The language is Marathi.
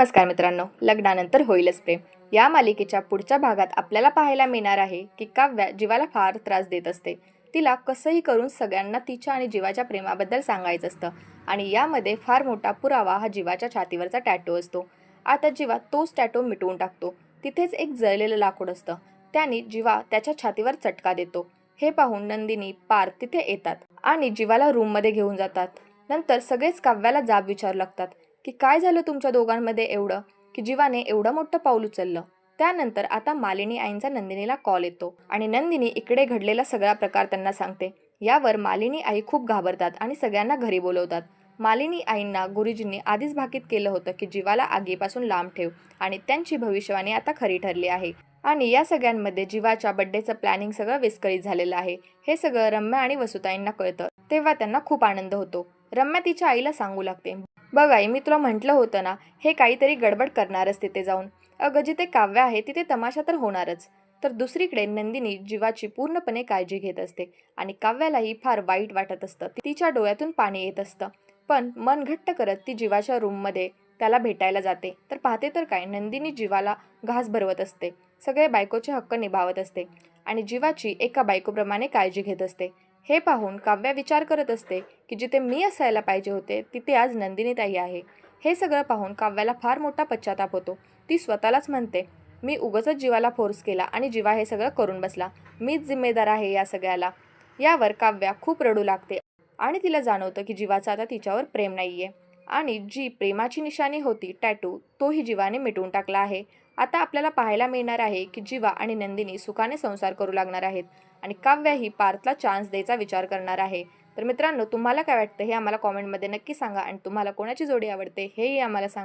नमस्कार मित्रांनो लग्नानंतर होईलच प्रेम. या मालिकेच्या पुढच्या भागात आपल्याला पाहायला मिळणार आहे की काव्या जीवाला फार त्रास देत असते. तिला कसंही करून सगळ्यांना तिच्या आणि जीवाच्या प्रेमाबद्दल सांगायचं असतं आणि यामध्ये फार मोठा पुरावा हा जीवाच्या छातीवरचा टॅटो असतो. आता जीवा तोच टॅटो मिटवून टाकतो. तिथेच एक जळलेलं लाकूड असतं. त्याने जीवा त्याच्या छातीवर चटका देतो. हे पाहून नंदिनी पार तिथे येतात आणि जीवाला रूममध्ये घेऊन जातात. नंतर सगळेच काव्याला जाब विचारू लागतात. की काय झालं तुमच्या दोघांमध्ये एवढं? की जीवाने एवढं मोठं पाऊल उचललं? त्यानंतर आता मालिनी आईंचा नंदिनीला कॉल येतो. आणि नंदिनी इकडे घडलेला सगळा प्रकार त्यांना सांगते. यावर मालिनी आई खूप घाबरतात आणि सगळ्यांना घरी बोलवतात. मालिनी आईंना गुरुजींनी आधीच भाकीत केलं होतं की जीवाला आगीपासून लांब ठेव आणि त्यांची भविष्यवाणी आता खरी ठरली आहे. आणि या सगळ्यांमध्ये जीवाच्या बड्डेचं प्लॅनिंग सगळं विस्कळीत झालेलं आहे. हे सगळं रम्या आणि वसुताईंना कळतं. तेव्हा त्यांना खूप आनंद होतो. रम्या तिच्या आईला सांगू लागते. बघ आई मी तुला म्हटलं होतं ना हे काहीतरी गडबड करणारच तिथे जाऊन. अगं जिथे काव्य आहे तिथे तमाशा तर होणारच. तर दुसरीकडे नंदिनी जीवाची पूर्णपणे काळजी घेत असते आणि काव्यालाही फार वाईट वाटत असतं. तिच्या डोळ्यातून पाणी येत असतं. पण मन घट्ट करत ती जीवाच्या रूममध्ये त्याला भेटायला जाते. तर पाहते तर काय नंदिनी जीवाला घास भरवत असते. सगळे बायकोचे हक्क निभावत असते. आणि जीवाची एका बायकोप्रमाणे काळजी घेत असते. हे पाहून काव्या विचार करत असते की जिथे मी असायला पाहिजे होते तिथे आज नंदिनीताई आहे. हे सगळं पाहून काव्याला फार मोठा पश्चाताप होतो. ती स्वतःलाच म्हणते मी उगच जीवाला फोर्स केला आणि जीवा हे सगळं करून बसला. मीच जिम्मेदार आहे या सगळ्याला. यावर काव्या खूप रडू लागते आणि तिला जाणवतं की जीवाचं आता तिच्यावर प्रेम नाही आहे आणि जी प्रेमाची निशाणी होती टॅटू तोही जीवाने मिटवून टाकला आहे. आता आपल्याला पाहायला मिळणार आहे की जीवा आणि नंदिनी सुखाने संसार करू लागणार आहेत आणि काव्याही पार्थला चान्स द्यायचा विचार करणार आहे. तर मित्रांनो तुम्हाला काय वाटतं हे आम्हाला कॉमेंटमध्ये नक्की सांगा आणि तुम्हाला कोणाची जोडी आवडते हेही आम्हाला सांगा.